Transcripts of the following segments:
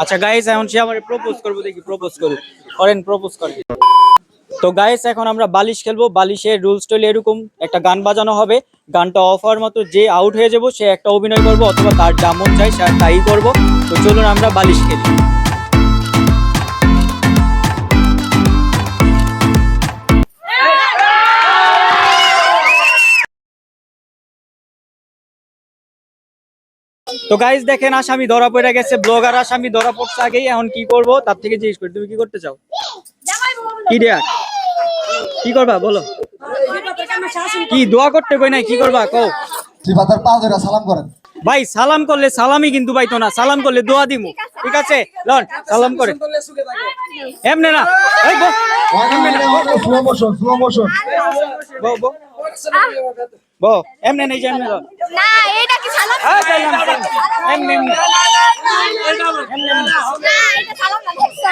আচ্ছা গাইস এখন সে আমার প্রপোজ করব, দেখি প্রপোজ করুন করেন প্রপোজ করেন। তো গাইস এখন আমরা বালিশ খেলব। বালিশের রুলস টইলে এরকম, একটা গান বাজানো হবে। গানটা অফ হওয়ার মতো যে আউট হয়ে যাব, সে একটা অভিনয় করব, অথবা তার যা মন চাই সে তাই করব। তো চলুন আমরা বালিশ খেলি। তো গাইজ দেখেন আসামি ধরা পড়ে গেছে ব্লগার আসামি ধরা পড়ছে আগেই এখন কি করব? তার থেকে জিজ্ঞেস করি তুমি কি করতে চাও? কি দেয়া? কি করবা বলো। কি দোয়া করতে কই নাই? কি করবা কও। সালাম করেন। ভাই সালাম করলে সালামই কিন্তু পাইতো না সালাম করলে দোয়া দিমু। ঠিক আছে লন সালাম করে। এমনে না এই বো। স্লো মোশন স্লো মোশন বো বো। বো এমনে নেই লন। না এটা কি সালাম? সালাম সালাম। এমনে এমনে না। এটা সালাম না দেখছ?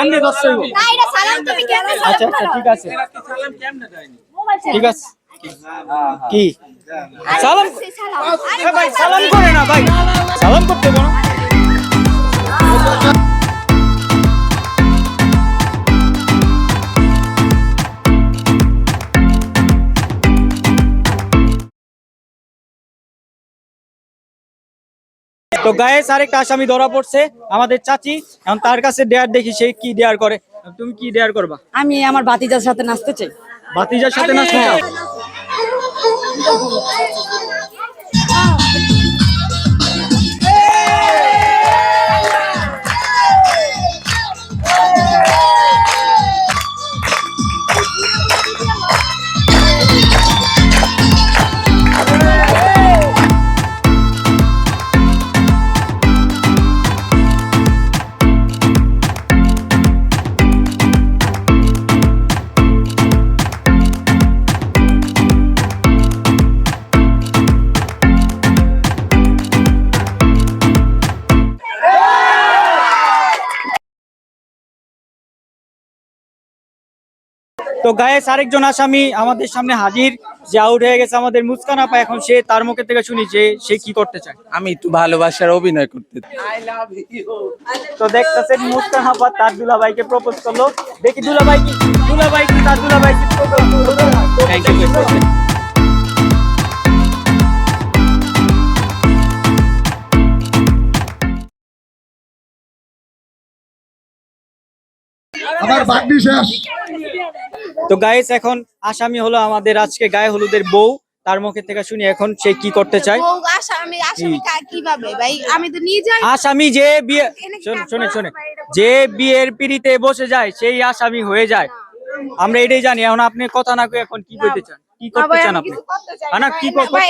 এমনে দশ হইবো। না এটা সালাম তুমি কেমনে আচ্ছা সালাম আচ্ছা ঠিক আছে। ঠিক আছে। কি? সালাম সালাম। ভাই সালাম করে না ভাই। সালাম করতে বলো। তো গায়ে আরেকটা আসামি ধরা পড়ছে আমাদের চাচি এখন তার কাছে ডেয়ার দেখি সে কি ডেয়ার করে। তুমি কি ডেয়ার করবা? আমি আমার বাতিজার সাথে নাচতে চাই। ভাতিজার সাথে নাচতে চাও? তো গায়ে আরেকজন আসামি আমাদের সামনে হাজির যে আউট হয়ে গেছে আমাদের মুস্কান আপা। এখন সে তার মুখের থেকে শুনি যে সে কি করতে চায়। আমি একটু ভালোবাসার অভিনয় করতে তো দেখতেছেন মুস্কান আপা তার দুলাভাইকে প্রপোজ করল। দেখি দুলাভাই কি দুলাভাই কি তার দুলাভাই কি আমার বাগনি শেষ। তো গাইস এখন আসামি হলো আমাদের আজকে গায়ে হলুদের বউ। তার মুখের থেকে শুনি এখন সে কি করতে চায়। আসামি আসামি কীভাবে? ভাই আমি তো নিজেই আসামি যে বিয়ে শোনে শোনে যে বিয়ের পিড়িতে বসে যায় সেই আসামি হয়ে যায়। আমরা এটাই জানি। এখন আপনি কথা না এখন কি করতে চান? কি না করতে চান আপনি? কি করতে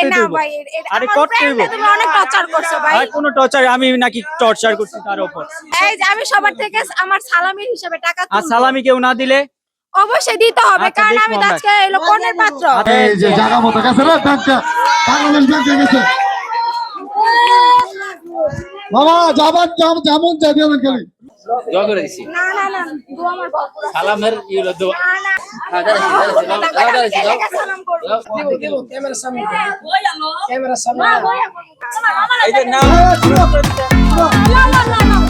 আরে করতে তুমি অনেক টর্চার করছ ভাই। আর কোনো টর্চার আমি নাকি টর্চার করছি তার উপর। এই যে আমি সবার থেকে আমার সালামির হিসেবে টাকা আর। সালামি কেউ না দিলে অবশ্যই দিতে হবে আচ্ছা, কারণ আমি তো আজকে এলো কনের পাত্র এই যে জায়গা মতো গেছে রে ব্যাংকটা বাংলাদেশ ব্যাংকে গেছে বাবা যাবার যাম- যেমন চাই দিবেন খালি দোয়া করে দিছি না না না দু আমার সালামের না না হ্যাঁ,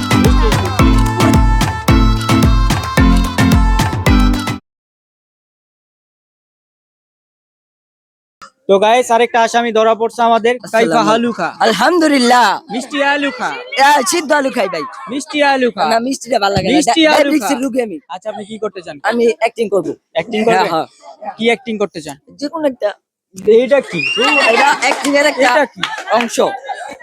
তো গাইস আরেকটা আসামি ধরা পড়ছে আমাদের কাইফা হালুখা আলহামদুলিল্লাহ। মিষ্টি আলু খা এ, সিদ্ধ আলু খাই ভাই। মিষ্টি আলুকা না মিষ্টিটা ভালো লাগে মিষ্টি আলু ডায়াবেটিসের খা। আমি। আচ্ছা আপনি কি করতে চান? আমি অ্যাক্টিং করব। অ্যাক্টিং করবেন? হ্যাঁ, কি অ্যাক্টিং করতে চান? যে কোনো একটা। এইটা কি? এটা অ্যাক্টিং এর একটা কি? অংশ।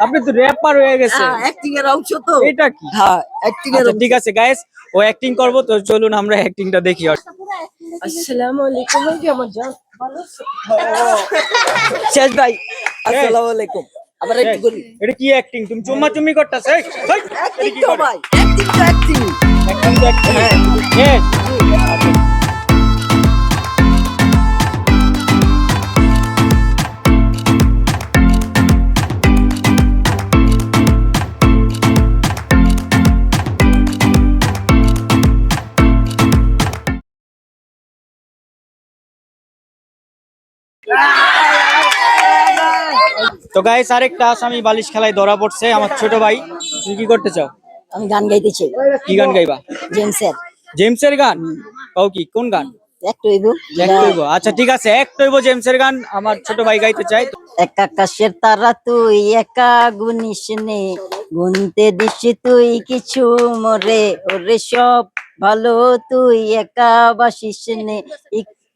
আপনি তো র্যাপার হয়ে গেছে হ্যাঁ অ্যাক্টিং এর অংশ তো। এটা কি? হ্যাঁ অ্যাক্টিং এর আচ্ছা ঠিক আছে গাইস ও অ্যাক্টিং করব তো চলুন আমরা অ্যাক্টিংটা দেখি। আর আসসালামু আলাইকুম ভাই কেমন যান ভালো আছো? শেষ ভাই আসসালামু আলাইকুম। আবার একটু করি। এটা কি অ্যাক্টিং তুমি চুম্মা চুম্মি করতেছ অ্যাক্টিং তো ভাই অ্যাক্টিং তো অ্যাক্টিং অ্যাক্টিং তো অ্যাক্টিং হ্যাঁ। তো গাইস আরেকটা আসামি বালিশ খেলায় ধরা পড়ছে আমার ছোট ভাই। তুমি কি করতে চাও? আমি গান গাইতে চাই। কি গান গাইবা? জেমসের। জেমসের গান? কও কি কোন গান? একটু হইব। এক হইবো। আচ্ছা ঠিক আছে এক হইব জেমসের গান আমার ছোট ভাই গাইতে চাই এক আকাশের তারা তুই একা গুনিস নে গুনতে দিস তুই কিছু মরে। ওরে সব ভালো তুই একা বাসিস নে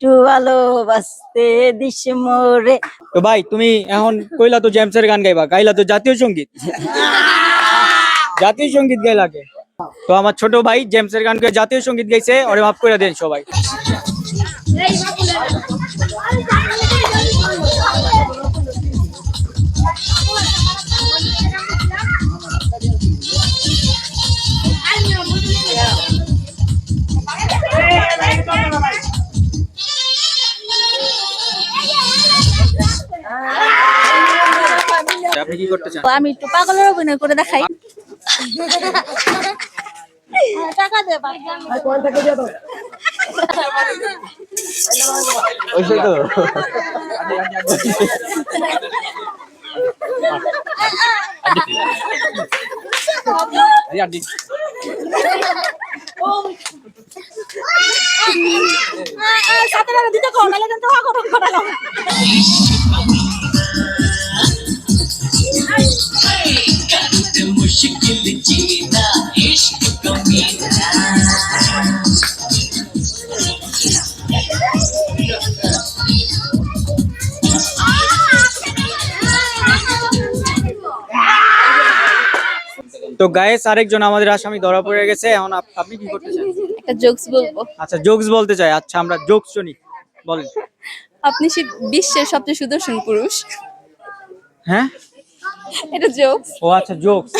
একটু ভালোবাসতে দিস মোরে। তো ভাই তুমি এখন কইলা তো জেমসের গান গাইবা গাইলা তো জাতীয় সংগীত। জাতীয় সংগীত গাইলাকে তো আমার ছোট ভাই জেমসের গান জাতীয় সংগীত গাইছে ওরে মাফ করে দেন সবাই। আপনি কি করতে চান? আমি একটু পাগলের অভিনয় করে দেখাই। টাকা দে সাথে দিতে কো নালে কিন্তু তো গায়েস আরেকজন আমাদের আসামি ধরা পড়ে গেছে। এখন আপ- আপনি কি করতে চান? একটা জোকস বলব। আচ্ছা জোকস বলতে চাই। আচ্ছা আমরা জোকস শুনি। বলেন। আপনি সে বিশ্বের সবচেয়ে সুদর্শন পুরুষ। হ্যাঁ? এটা জোকস ও আচ্ছা জোকস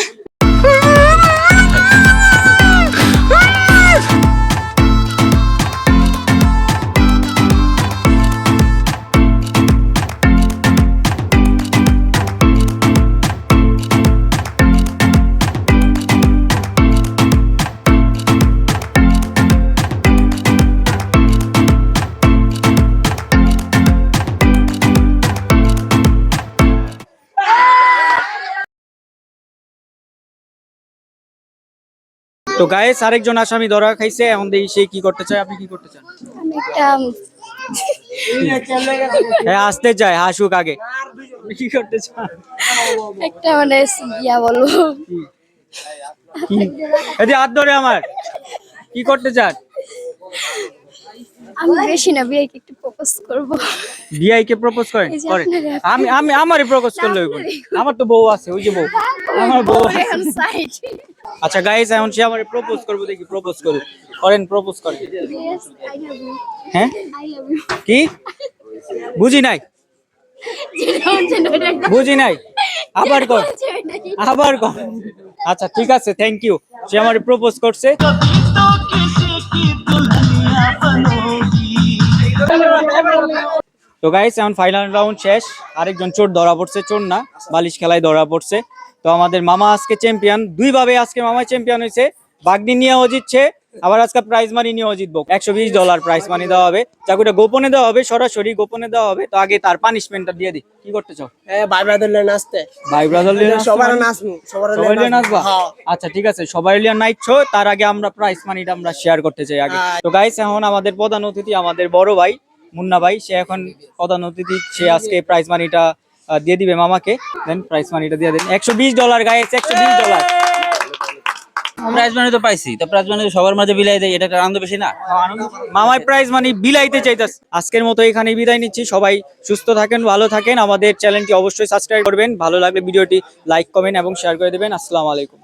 তো গায়েস আরেকজন আসামি ধরা খাইছে এখন দেখি সে কি করতে চায় আপনি কি করতে চান? হ্যাঁ আসতে চায় হাসুক আগে। কি করতে চান? একটা মানে ইয়া বলব। কি? এদি হাত ধরে আমার। কি করতে চান? আমি বেশি না বিয়েকে একটু প্রপোজ করব। বিআই কে প্রপোজ করেন আমি আমি আমারই প্রপোজ করলে আমার তো বউ আছে ওই যে বউ। আমার বউ আচ্ছা গাইস এখন সে আমারে প্রপোজ করব দেখি প্রপোজ করুন করেন। প্রপোজ করেন হ্যাঁ? কি? বুঝি নাই? বুঝি নাই? আবার কর। আবার কর। আচ্ছা ঠিক আছে থ্যাংক ইউ সে আমারে প্রপোজ করছে। তো গাইস এখন ফাইনাল রাউন্ড শেষ। আরেকজন চোর ধরা পড়ছে চোর না বালিশ খেলায় ধরা পড়ছে। তো আমাদের মামা আজকে চ্যাম্পিয়ন দুইভাবে আজকে মামা চ্যাম্পিয়ন হয়েছে। বাগদি নিয়েও জিতছে আবার আজকে প্রাইজ মানি নিয়েও জিতবো। একশো বিশ ডলার প্রাইজ মানি দেওয়া হবে। চাকুটা গোপনে দেওয়া হবে সরাসরি গোপনে দেওয়া হবে। তো আগে তার পানিশমেন্টটা দিয়ে দিই। কি করতে চাও? ভাই ব্রাদার নাচতে। ভাই ব্রাদার সবার নাচমু সবার সবাই লিয়ে নাচবা। আচ্ছা ঠিক আছে। সবাই লিয়ে নাচছো তার আগে আমরা প্রাইস মানিটা আমরা শেয়ার করতে চাই আগে। তো গাইস এখন আমাদের প্রধান অতিথি আমাদের বড় ভাই মুন্না ভাই। সে এখন প্রধান অতিথি সে আজকে প্রাইস মানিটা দিয়ে দিবে মামাকে। দেন প্রাইস মানিটা দিয়ে দেন। একশো বিশ ডলার গাইস একশো বিশ ডলার প্রাইজ মানি তো পাইছি। তো প্রাইজ মানি সবার মাঝে বিলাই দেয় এটা আনন্দ বেশি না? মামাই প্রাইজ মানি বিলাইতে চাইতাস আজকের মতো এখানে বিদায় নিচ্ছি। সবাই সুস্থ থাকেন ভালো থাকেন। আমাদের চ্যানেলটি অবশ্যই সাবস্ক্রাইব করবেন। ভালো লাগলে ভিডিওটি লাইক কমেন্ট এবং শেয়ার করে দেবেন। আসসালামু আলাইকুম।